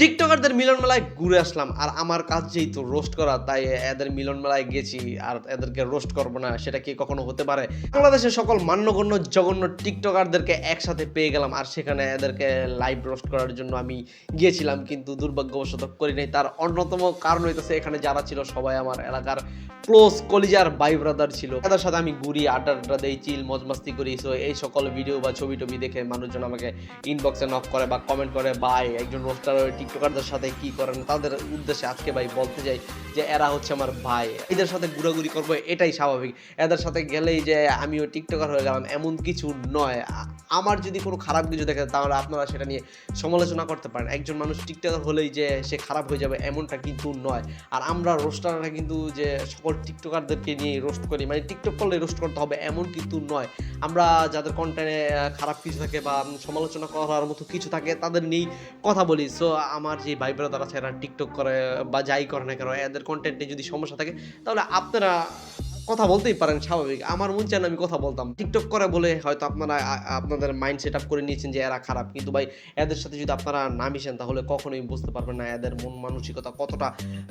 টিকটকারদের মিলন মেলায় ঘুরে আসলাম, আর আমার কাজ যেহেতু রোস্ট করা, তাই এদের মিলন মেলায় গেছি, আর এদেরকে রোস্ট করব না, সেটা কি কখনো হতে পারে? বাংলাদেশের সকল মান্যগণ্য জঘন্য টিকটকারদেরকে একসাথে পেয়ে গেলাম, আর সেখানে এদেরকে লাইভ রোস্ট করার জন্য আমি গিয়েছিলাম, কিন্তু দুর্ভাগ্যবশত করি নাই। তার অন্যতম কারণ হইতেছে, এখানে যারা ছিল সবাই আমার এলাকার ক্লোজ কলিজার বাই ব্রাদার ছিল। তাদের সাথে আমি ঘুরি, আড্ডা আড্ডা দেই চিল মজ মাস্তি করি। সো এই সকল ভিডিও বা ছবি টবি দেখে মানুষজন আমাকে ইনবক্সে নক করে বা কমেন্ট করে, ভাই, একজন রোস্টার টিকটকারদের সাথে কি করেন, তাদের উদ্দেশ্যে আজকে ভাই বলতে চাই যে এরা হচ্ছে আমার ভাই। এদের সাথে ঘোরাঘুরি করব, এটাই স্বাভাবিক। এদের সাথে গেলেই যে আমিও টিকটকার হয়ে গেলাম, এমন কিছু নয়। আমার যদি কোনো খারাপ কিছু দেখে, তাহলে আপনারা সেটা নিয়ে সমালোচনা করতে পারেন। একজন মানুষ টিকটকার হলেই যে সে খারাপ হয়ে যাবে, এমনটা কিন্তু নয়। আর আমরা রোস্টাররা কিন্তু যে সকল টিকটকারদেরকে নিয়ে রোস্ট করি মানে টিকটক করলে রোস্ট করতে হবে, এমন কিন্তু নয়। আমরা যাদের কন্টেন্টে খারাপ কিছু থাকে বা সমালোচনা করার মতো কিছু থাকে, তাদের নিয়েই কথা বলি। সো আমার যে ভাই ব্রাদার আছে এরা টিকটক করে বা যাই করে না কেন, এদের কন্টেন্টে যদি সমস্যা থাকে, তাহলে আপনারা কথা বলতেই পারেন, স্বাভাবিক। আমার মন চান আমি কথা বলতাম। টিকটক করে বলে হয়তো আপনারা আপনাদের মাইন্ড সেট আপ করে নিয়েছেন যে এরা খারাপ। কিন্তু ভাই, এদের সাথে যদি আপনারা না মিশেন, তাহলে কখনোই বুঝতে পারবেন না এদের মন মানসিকতা কতটা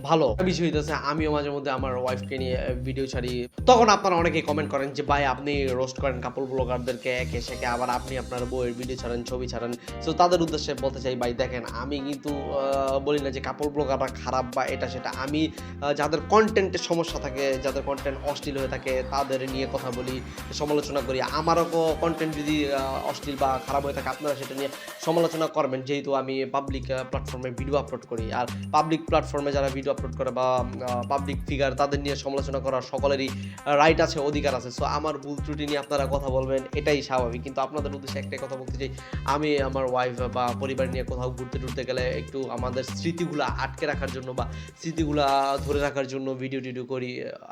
ভালো। বিষয় হইতেছে, আমিও মাঝে মধ্যে আমার ওয়াইফকে নিয়ে ভিডিও ছাড়ি। তখন আপনারা অনেকেই কমেন্ট করেন যে, ভাই, আপনি রোস্ট করেন কাপড় ব্লগারদেরকে একে সেকে। আবার আপনি আপনার বইয়ের ভিডিও ছাড়েন, ছবি ছাড়েন। সো তাদের উদ্দেশ্যে বলতে চাই, ভাই, দেখেন, আমি কিন্তু বলি না যে কাপড় ব্লগাররা খারাপ বা এটা সেটা। আমি যাদের কন্টেন্টের সমস্যা থাকে, যাদের কন্টেন্ট অশ্লীল হয়ে থাকে, তাদের নিয়ে কথা বলি, সমালোচনা করি, আমারও কন্টেন্ট যদি অশ্লীল বা খারাপ হয়ে থাকে, আপনারা সেটা নিয়ে সমালোচনা করবেন, যেহেতু আমি পাবলিক প্ল্যাটফর্মে ভিডিও আপলোড করি। আর পাবলিক প্ল্যাটফর্মে যারা ভিডিও আপলোড করে বা পাবলিক ফিগার তাদের নিয়ে সমালোচনা করার সকলেরই রাইট আছে, অধিকার আছে। সো আমার ভুল ত্রুটি নিয়ে আপনারা কথা বলবেন, এটাই স্বাভাবিক। কিন্তু আপনাদের উদ্দেশ্যে একটাই কথা বলতে চাই, আমি আমার ওয়াইফ বা পরিবার নিয়ে কোথাও ঘুরতে টুরতে গেলে একটু আমাদের স্মৃতিগুলো আটকে রাখার জন্য বা স্মৃতিগুলা ধরে রাখার জন্য ভিডিও টিডিও করি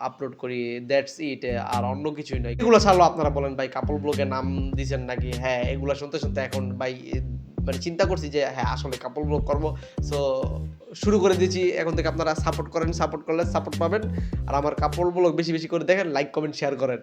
আপলোড করি দ্যাটস ইট আর অন্য কিছুই নয়। এগুলো ছাড়লো আপনারা বলেন, ভাই কাপড় ব্লগে নাম দিয়েছেন নাকি? হ্যাঁ এগুলো শুনতে শুনতে এখন, ভাই মানে চিন্তা করছি যে হ্যাঁ আসলে কাপড় ব্লগ করব। সো শুরু করে দিয়েছি। এখন থেকে আপনারা সাপোর্ট করেন সাপোর্ট করলে সাপোর্ট পাবেন। আর আমার কাপড় ব্লগ বেশি বেশি করে দেখেন লাইক কমেন্ট শেয়ার করেন।